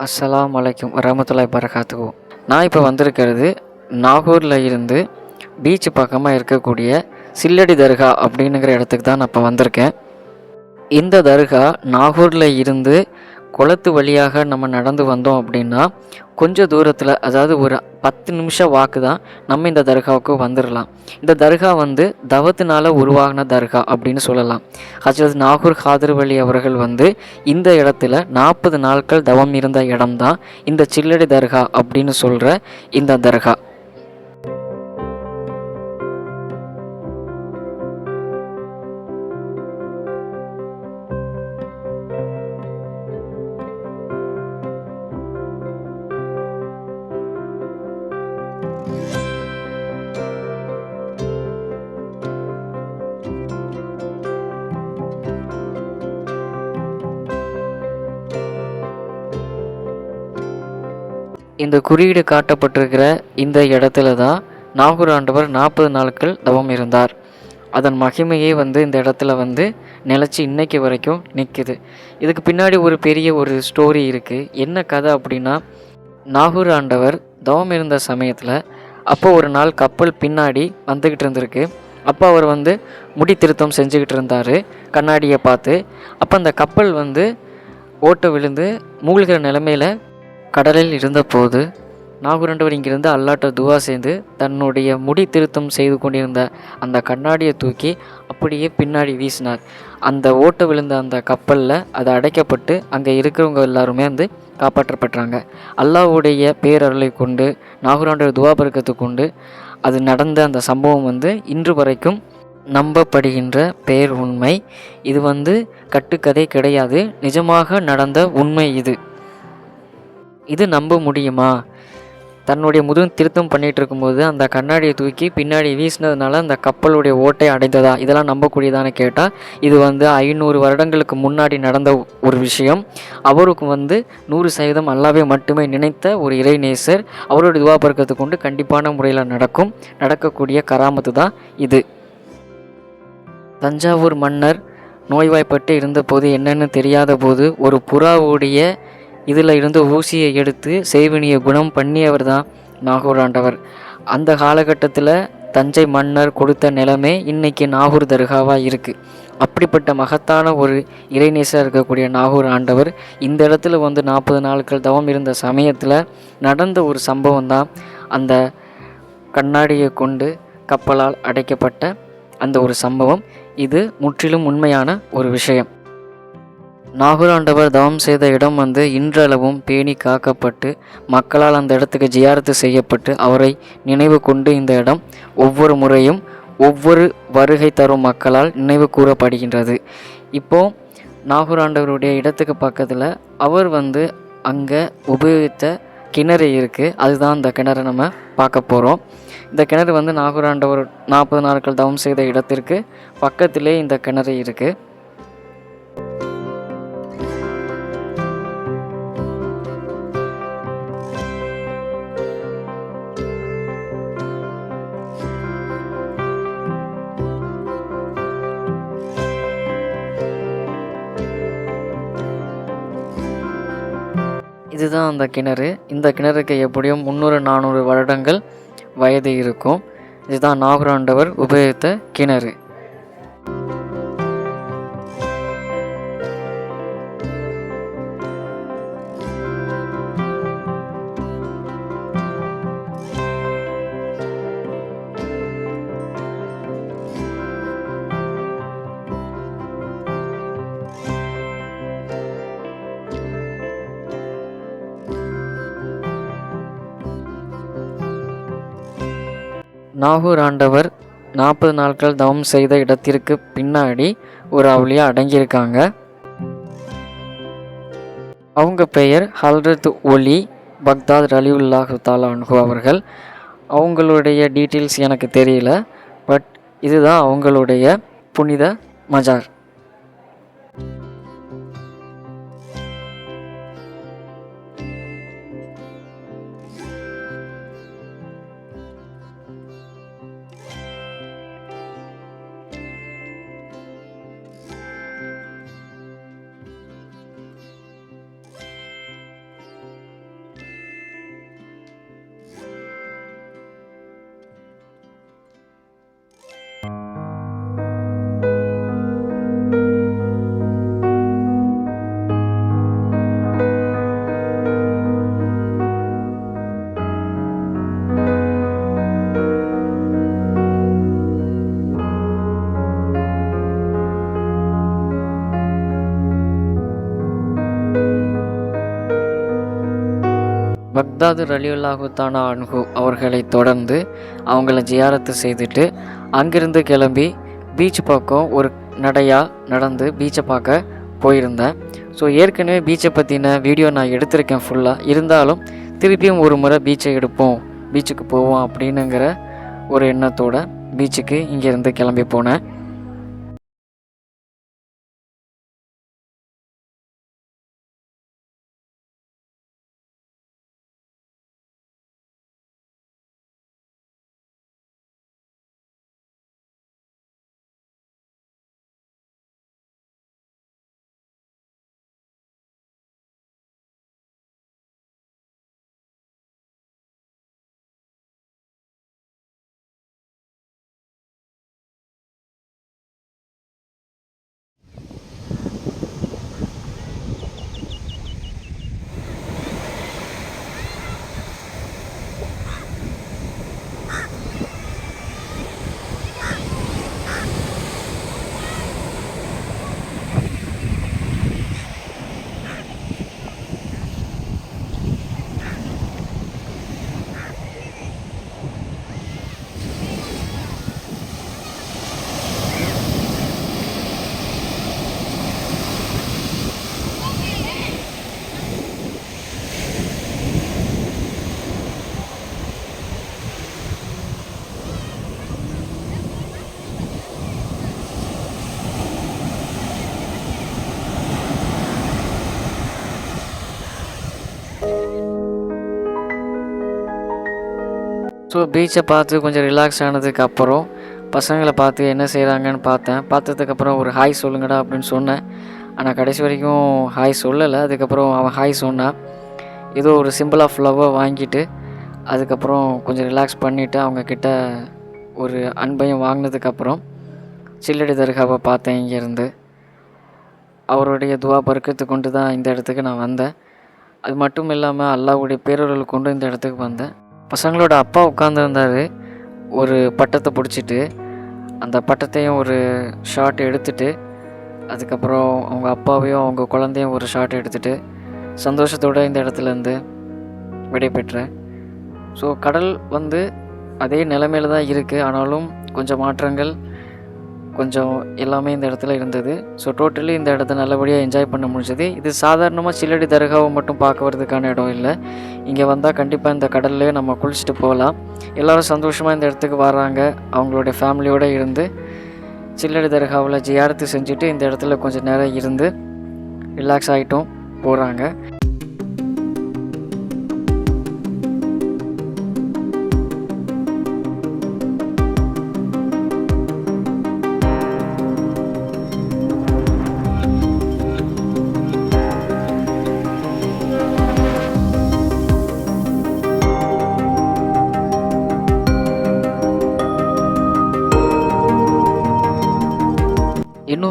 அஸ்ஸலாம் வலைக்கும் வரமத்துல்லாய் பரகாத்துகு நான் இப்போ வந்திருக்கிறது நாகூரில் இருந்து பீச் பக்கமாக இருக்கக்கூடிய சில்லடி தர்கா அப்படின்னுங்கிற இடத்துக்கு தான் நான் இப்போ வந்திருக்கேன். இந்த தர்கா நாகூரில் இருந்து குளத்து வழியாக நம்ம நடந்து வந்தோம் அப்படின்னா கொஞ்சம் தூரத்தில் அதாவது ஒரு பத்து நிமிஷம் வாக்கு தான் நம்ம இந்த தர்காவுக்கு வந்துடலாம் இந்த தர்கா வந்து தவத்தினால் உருவாகின தர்கா அப்படின்னு சொல்லலாம். ஹஜரத் நாகூர் ஹாதர் வழி அவர்கள் வந்து இந்த இடத்துல நாற்பது நாட்கள் தவம் இருந்த இடம்தான் இந்த சில்லடி தர்கா அப்படின்னு சொல்கிற இந்த தர்கா. இந்த குறியீடு காட்டப்பட்டிருக்கிற இந்த இடத்துல தான் நாகூர் ஆண்டவர் நாற்பது நாட்கள் தவம் இருந்தார். அதன் மகிமையே வந்து இந்த இடத்துல வந்து நிலச்சி இன்னைக்கு வரைக்கும் நிற்குது இதுக்கு பின்னாடி ஒரு பெரிய ஒரு ஸ்டோரி இருக்குது என்ன கதை அப்படின்னா நாகூர் ஆண்டவர் தவம் இருந்த சமயத்தில் அப்போ ஒரு நாள் கப்பல் பின்னாடி வந்துக்கிட்டு இருந்திருக்கு. அப்போ அவர் வந்து முடி திருத்தம் செஞ்சுக்கிட்டு இருந்தார் கண்ணாடியை பார்த்து. அப்போ அந்த கப்பல் வந்து ஓட்ட விழுந்து மூழ்கிற நிலமையில் கடலில் இருந்தபோது நாகுரண்டவர் இங்கிருந்து அல்லாட்ட துவா செய்து தன்னுடைய முடி திருத்தம் செய்து கொண்டிருந்த அந்த கண்ணாடியை தூக்கி அப்படியே பின்னாடி வீசினார். அந்த ஓட்ட விழுந்த அந்த கப்பலில் அது அடைக்கப்பட்டு அங்கே இருக்கிறவங்க எல்லாருமே வந்து காப்பாற்றப்பட்டாங்க. அல்லாஹ்வுடைய பேரருளை கொண்டு நாகூராண்டவர் துவா பெருக்கத்தை கொண்டு அது நடந்த அந்த சம்பவம் வந்து இன்று வரைக்கும் நம்பப்படுகின்ற பேர் உண்மை. இது வந்து கட்டுக்கதை கிடையாது. நிஜமாக நடந்த உண்மை இது. இது நம்ப முடியுமா? தன்னுடைய முதுகு திருத்தம் பண்ணிகிட்டு இருக்கும்போது அந்த கண்ணாடியை தூக்கி பின்னாடி வீசினதுனால அந்த கப்பலுடைய ஓட்டை அடைந்ததா? இதெல்லாம் நம்பக்கூடியதான்னு கேட்டால் இது வந்து ஐநூறு வருடங்களுக்கு முன்னாடி நடந்த ஒரு விஷயம். அவருக்கு வந்து நூறு சதவீதம் அல்லாவே மட்டுமே நினைத்த ஒரு இறைநேசர் அவருடைய துவா துவாபர்க்கத்தை கொண்டு கண்டிப்பான முறையில் நடக்கும் நடக்கக்கூடிய கராமத்து தான் இது. தஞ்சாவூர் மன்னர் நோய்வாய்ப்பட்டு இருந்தபோது என்னென்னு தெரியாத போது ஒரு புறாவுடைய இதில் இருந்து ஊசியை எடுத்து செய்வினியை குணம் பண்ணியவர் தான் நாகூர் ஆண்டவர். அந்த காலகட்டத்தில் தஞ்சை மன்னர் கொடுத்த நிலமே இன்னைக்கு நாகூர் தர்காவாக இருக்குது அப்படிப்பட்ட மகத்தான ஒரு இறைநேசர் இருக்கக்கூடிய நாகூர் ஆண்டவர் இந்த இடத்துல வந்து நாற்பது நாட்கள் தவம் இருந்த சமயத்தில் நடந்த ஒரு சம்பவம் தான் அந்த கண்ணாடியை கொண்டு கப்பலால் அடைக்கப்பட்ட அந்த ஒரு சம்பவம். இது முற்றிலும் உண்மையான ஒரு விஷயம். நாகூராண்டவர் தவம் செய்த இடம் வந்து இன்றளவும் பேணி காக்கப்பட்டு மக்களால் அந்த இடத்துக்கு ஜியாரத்து செய்யப்பட்டு அவரை நினைவு கொண்டு இந்த இடம் ஒவ்வொரு முறையும் ஒவ்வொரு வருகை தரும் மக்களால் நினைவு கூறப்படுகின்றது. இப்போ நாகூராண்டவருடைய இடத்துக்கு பக்கத்தில் அவர் வந்து அங்கே உபயோகித்த கிணறு இருக்குது அதுதான் இந்த கிணறை நம்ம பார்க்க போகிறோம் இந்த கிணறு வந்து நாகூராண்டவர் நாற்பது நாட்கள் தவம் செய்த இடத்திற்கு பக்கத்திலே இந்த கிணறு இருக்குது இதுதான் அந்த கிணறு. இந்த கிணறுக்கு எப்படியும் முந்நூறு நானூறு வருடங்கள் வயது இருக்கும். இதுதான் நாகராண்டவர் உபயோகித்த கிணறு. நாகூர் ஆண்டவர் நாற்பது நாட்கள் தவம் செய்த இடத்திற்கு பின்னாடி ஒரு அவளியா அடங்கியிருக்காங்க. அவங்க பெயர் ஹல்ரத் ஒலி பக்தாத் ரலிவுல்லாஹு தாலான்ஹு அவர்கள். அவங்களுடைய டீட்டெயில்ஸ் எனக்கு தெரியல பட் இதுதான் அவங்களுடைய புனித மஜார். பக்தாது ரலியுல்லாஹுத்தானா அன்ஹு அவர்களை தொடர்ந்து அவங்கள ஜியாரத்து செய்துட்டு அங்கிருந்து கிளம்பி பீச் பக்கம் ஒரு நடையாக நடந்து பீச்சை பார்க்க போயிருந்தேன். ஸோ ஏற்கனவே பீச்சை பற்றின வீடியோ நான் எடுத்திருக்கேன் ஃபுல்லாக இருந்தாலும் திருப்பியும் ஒரு முறை பீச்சை எடுப்போம் பீச்சுக்கு போவோம் அப்படின்னுங்கிற ஒரு எண்ணத்தோட பீச்சுக்கு இங்கேருந்து கிளம்பி போனேன். ஸோ பீச்சை பார்த்து கொஞ்சம் ரிலாக்ஸ் ஆனதுக்கு அப்புறம் பசங்களை பார்த்து என்ன செய்கிறாங்கன்னு பார்த்தேன். பார்த்ததுக்கப்புறம் ஒரு ஹாய் சொல்லுங்கடா அப்படின்னு சொன்னேன். ஆனால் கடைசி வரைக்கும் ஹாய் சொல்லலை. அதுக்கப்புறம் அவன் ஹாய் சொன்னான். ஏதோ ஒரு சிம்பிள் ஆஃப் லவ்வை வாங்கிட்டு அதுக்கப்புறம் கொஞ்சம் ரிலாக்ஸ் பண்ணிவிட்டு அவங்கக்கிட்ட ஒரு அன்பையும் வாங்கினதுக்கப்புறம் சில்லடி தர்காவை பார்த்தேன் இங்கேருந்து. அவருடைய துவா பறக்கத்து கொண்டு தான் இந்த இடத்துக்கு நான் வந்தேன். அது மட்டும் இல்லாமல் அல்லாவுடைய பேரொருள் கொண்டு இந்த இடத்துக்கு வந்தேன். பசங்களோட அப்பா உட்காந்துருந்தார் ஒரு பட்டத்தை பிடிச்சிட்டு அந்த பட்டத்தையும் ஒரு ஷாட் எடுத்துட்டு அதுக்கப்புறம் அவங்க அப்பாவையும் அவங்க குழந்தையும் ஒரு ஷாட் எடுத்துட்டு சந்தோஷத்தோடு இந்த இடத்துலேருந்து விடைபெற்றேன் ஸோ கடல் வந்து அதே நிலைமையில தான் இருக்குது ஆனாலும் கொஞ்சம் மாற்றங்கள் கொஞ்சம் எல்லாமே இந்த இடத்துல இருந்தது. ஸோ டோட்டலி இந்த இடத்த நல்லபடியாக என்ஜாய் பண்ண முடிஞ்சது. இது சாதாரணமாக சில்லடி தர்காவை மட்டும் பார்க்க வரதுக்கான இடம் இல்லை. இங்கே வந்தால் கண்டிப்பாக இந்த கடல்லே நம்ம குளிச்சுட்டு போகலாம். எல்லோரும் சந்தோஷமாக இந்த இடத்துக்கு வராங்க. அவங்களுடைய ஃபேமிலியோடு இருந்து சில்லடி தர்காவில் ஜியாரத்து செஞ்சுட்டு இந்த இடத்துல கொஞ்சம் நேரம் இருந்து ரிலாக்ஸ் ஆகிட்டும் போகிறாங்க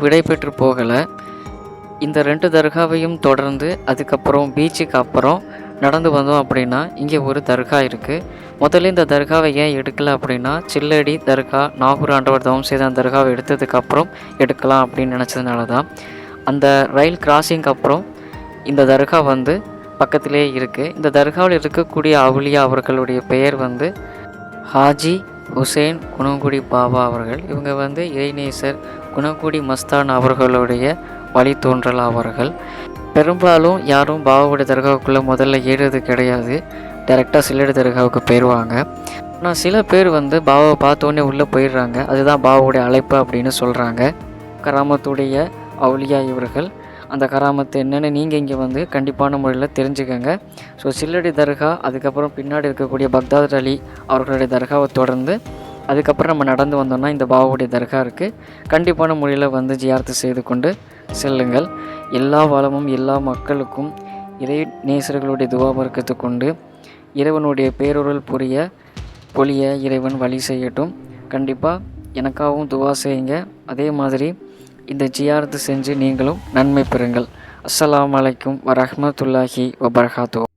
விடை பெற்று போகலை. இந்த ரெண்டு தர்காவையும் தொடர்ந்து அதுக்கப்புறம் பீச்சுக்கு அப்புறம் நடந்து வந்தோம் அப்படின்னா இங்கே ஒரு தர்கா இருக்குது முதல்ல இந்த தர்காவை ஏன் எடுக்கலை அப்படின்னா சில்லடி தர்கா நாகூர் ஆண்டவர் தவம் செய்த அந்த தர்காவை எடுத்ததுக்கப்புறம் எடுக்கலாம் அப்படின்னு நினச்சதுனால தான். அந்த ரயில் கிராசிங்க்கு அப்புறம் இந்த தர்கா வந்து பக்கத்திலே இருக்குது இந்த தர்காவில் இருக்கக்கூடிய அவுலியா அவர்களுடைய பெயர் வந்து ஹாஜி ஹுசேன் குணங்குடி பாபா அவர்கள் இவங்க வந்து இறைநேசர் குணங்குடி மஸ்தான் அவர்களுடைய வழித்தோன்றல் அவர்கள். பெரும்பாலும் யாரும் பாபாவுடைய தர்காவுக்குள்ளே முதல்ல ஏறுறது கிடையாது. டைரெக்டாக சில்லடி தர்காவுக்கு போயிடுவாங்க ஆனால் சில பேர் வந்து பாபாவை பார்த்தோன்னே உள்ளே போயிடுறாங்க. அதுதான் பாபாவுடைய அழைப்பு அப்படின்னு சொல்கிறாங்க கிராமத்துடைய அவுலியா இவர்கள். அந்த கராமத்து என்னென்னு நீங்கள் இங்கே வந்து கண்டிப்பான முறையில் தெரிஞ்சுக்கங்க. ஸோ சில்லடி தர்கா அதுக்கப்புறம் பின்னாடி இருக்கக்கூடிய பக்தாத் அலி அவர்களுடைய தர்காவை தொடர்ந்து அதுக்கப்புறம் நம்ம நடந்து வந்தோம்னா இந்த பாபாவுடைய தர்கா இருக்குது கண்டிப்பான முறையில் வந்து ஜியார்த்து செய்து கொண்டு செல்லுங்கள். எல்லா வளமும் எல்லா மக்களுக்கும் இறை நேசர்களுடைய துவாபர்க்கத்து கொண்டு இறைவனுடைய பேரொருள் புரிய பொழிய இறைவன் வழி செய்யட்டும். கண்டிப்பாக எனக்காகவும் துவா செய்யுங்க. அதே மாதிரி இந்த ஜியாரத்து செஞ்சு நீங்களும் நன்மை பெறுங்கள். அஸ்ஸலாமு அலைக்கும் வரஹ்மத்துல்லாஹி வபரகாத்து